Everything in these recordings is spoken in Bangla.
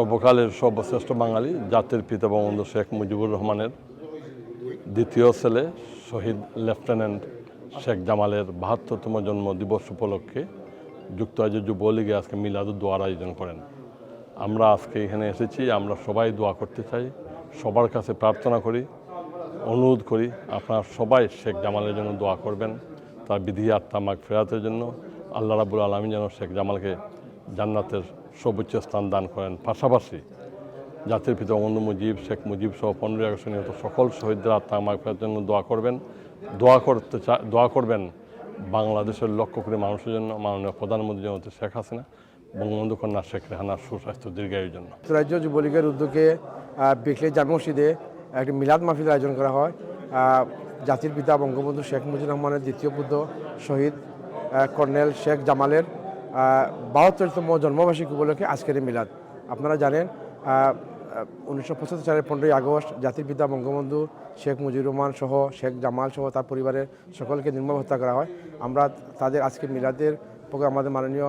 সর্বকালের সর্বশ্রেষ্ঠ বাঙালি, জাতির পিতা বঙ্গবন্ধু শেখ মুজিবুর রহমানের দ্বিতীয় ছেলে, শহীদ লেফটেন্যান্ট শেখ জামালের বাহাত্তরতম জন্ম দিবস উপলক্ষে যুক্তরাজ্য যুবলীগে আজকে মিলাদু দোয়ার আয়োজন করেন। আমরা আজকে এখানে এসেছি, আমরা সবাই দোয়া করতে চাই, সবার কাছে প্রার্থনা করি, অনুরোধ করি, আপনারা সবাই শেখ জামালের জন্য দোয়া করবেন, তার বিধি আত্মা মাগ ফেরাতের জন্য। আল্লাহ রাবুল আলমী যেন শেখ জামালকে জান্নাতের সর্বোচ্চ স্থান দান করেন। পাশাপাশি জাতির পিতা বঙ্গবন্ধু মুজিব, শেখ মুজিব সহ পনেরোই আগস্ট নিহত সকল শহীদদের আত্মা মাগ ফেরার জন্য দোয়া করবেন। দোয়া করতে চা দোয়া করবেন বাংলাদেশের লক্ষ কোটি মানুষের জন্য, মাননীয় প্রধানমন্ত্রী জনতা শেখ হাসিনা, বঙ্গবন্ধু কন্যা শেখ রেহানার সুস্বাস্থ্য দীর্ঘায়ুর জন্য। রাজ্য যুবলীগের উদ্যোগে বিকলে জামে মসজিদে একটি মিলাদ মাহফিল আয়োজন করা হয়। জাতির পিতা বঙ্গবন্ধু শেখ মুজিবুর রহমানের দ্বিতীয় পুত্র শহীদ কর্নেল শেখ জামালের বাহাত্তরতম জন্মবার্ষিকী উপলক্ষে আজকের এই মিলাদ। আপনারা জানেন উনিশশো পঁচাত্তর সালের পনেরোই আগস্ট জাতির পিতা বঙ্গবন্ধু শেখ মুজিবুর রহমান সহ শেখ জামাল সহ তার পরিবারের সকলকে নির্মম হত্যা করা হয়। আমরা তাদের আজকে মিলাদের পক্ষে আমাদের মাননীয়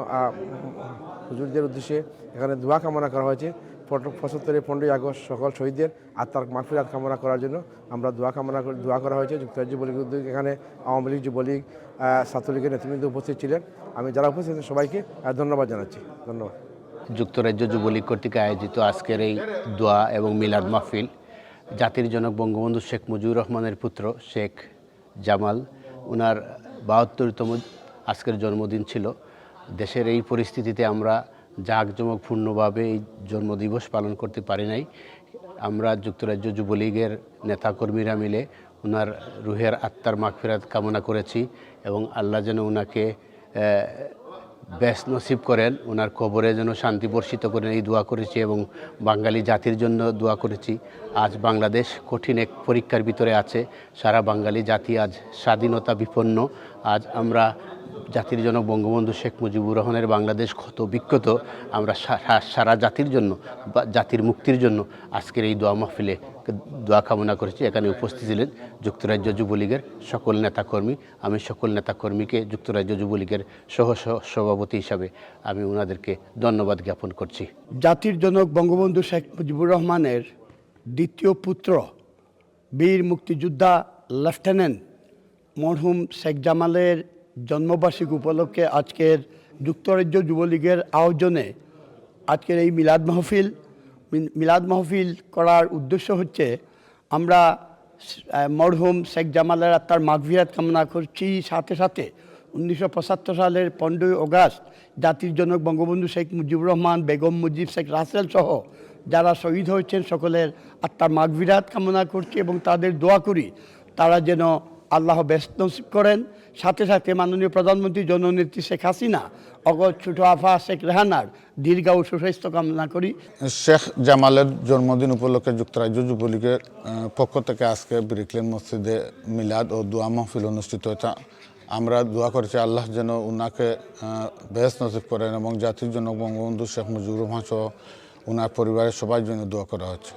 হুজুরদের উদ্দেশ্যে এখানে দোয়া কামনা করা হয়েছে। পঁচাত্তরের পনেরোই আগস্ট সকল শহীদদের আত্মার মাফিরাত কামনা করার জন্য আমরা দোয়া কামনা দোয়া করা হয়েছে। যুক্তরাজ্য যুবলীগ এখানে আওয়ামী লীগ যুবলীগ ছাত্রলীগের নেতৃবৃন্দ উপস্থিত ছিলেন। আমি যারা উপস্থিত সবাইকে ধন্যবাদ জানাচ্ছি। ধন্যবাদ। যুক্তরাজ্য যুবলীগ কর্তৃক আয়োজিত আজকের এই দোয়া এবং মিলাদ মাহফিল জাতির জনক বঙ্গবন্ধু শেখ মুজিবুর রহমানের পুত্র শেখ জামাল ওনার বাহাত্তরতম আজকের জন্মদিন ছিল। দেশের এই পরিস্থিতিতে আমরা জাঁকজমকপূর্ণভাবে এই জন্মদিবস পালন করতে পারি নাই। আমরা যুক্তরাজ্য যুবলীগের নেতাকর্মীরা মিলে ওনার রুহের আত্মার মাগফিরাত কামনা করেছি এবং আল্লাহ যেন ওনাকে বেশ নসিব করেন। ওনার কবরে যেন শান্তি বর্ষিত করেন, এই দোয়া করেছি এবং বাঙালি জাতির জন্য দোয়া করেছি। আজ বাংলাদেশ কঠিন এক পরীক্ষার ভিতরে আছে। সারা বাঙালি জাতি আজ স্বাধীনতা বিপন্ন। আজ আমরা জাতির জন্য বঙ্গবন্ধু শেখ মুজিবুর রহমানের বাংলাদেশ ক্ষত বিক্ষত। আমরা সারা জাতির জন্য জাতির মুক্তির জন্য আজকের এই দোয়া মাহফিলে দোয়া কামনা করেছি। এখানে উপস্থিত ছিলেন যুক্তরাজ্য যুবলীগের সকল নেতাকর্মী। আমি সকল নেতাকর্মীকে যুক্তরাজ্য যুবলীগের সহ সভাপতি হিসাবে আমি ওনাদেরকে ধন্যবাদ জ্ঞাপন করছি। জাতির জনক বঙ্গবন্ধু শেখ মুজিবুর রহমানের দ্বিতীয় পুত্র, বীর মুক্তিযোদ্ধা লেফটেন্যান্ট মরহুম শেখ জামালের জন্মবার্ষিকী উপলক্ষে আজকের যুক্তরাজ্য যুবলীগের আয়োজনে আজকের এই মিলাদ মাহফিল মিলাদ মাহফিল করার উদ্দেশ্য হচ্ছে আমরা মরহুম শেখ জামালের আত্মার মাগভিরাত কামনা করছি। সাথে সাথে উনিশশো পঁচাত্তর সালের পনেরোই অগাস্ট জাতির জনক বঙ্গবন্ধু শেখ মুজিবুর রহমান, বেগম মুজিব, শেখ রাসেল সহ যারা শহীদ হয়েছেন সকলের আত্মার মাগভিরাত কামনা করছি এবং তাদের দোয়া করি, তারা যেন আল্লাহ ব্যস্ত নসিব করেন। সাথে সাথে মাননীয় প্রধানমন্ত্রী জননেত্রী শেখ হাসিনা, অগর ছোট আফা শেখ রেহানার দীর্ঘায়ু সুস্বাস্থ্য কামনা করি। শেখ জামালের জন্মদিন উপলক্ষে যুক্তরাজ্য যুবলীগের পক্ষ থেকে আজকে ব্রিকলেন মসজিদে মিলাদ ও দোয়া মাহফিল অনুষ্ঠিত হয়েছে। আমরা দোয়া করেছি আল্লাহ যেন উনাকে বেশ নসিব করেন এবং জাতির জন্য বঙ্গবন্ধু শেখ মুজিবুর রহমান সহ উনার পরিবারের সবার জন্য দোয়া করা হচ্ছে।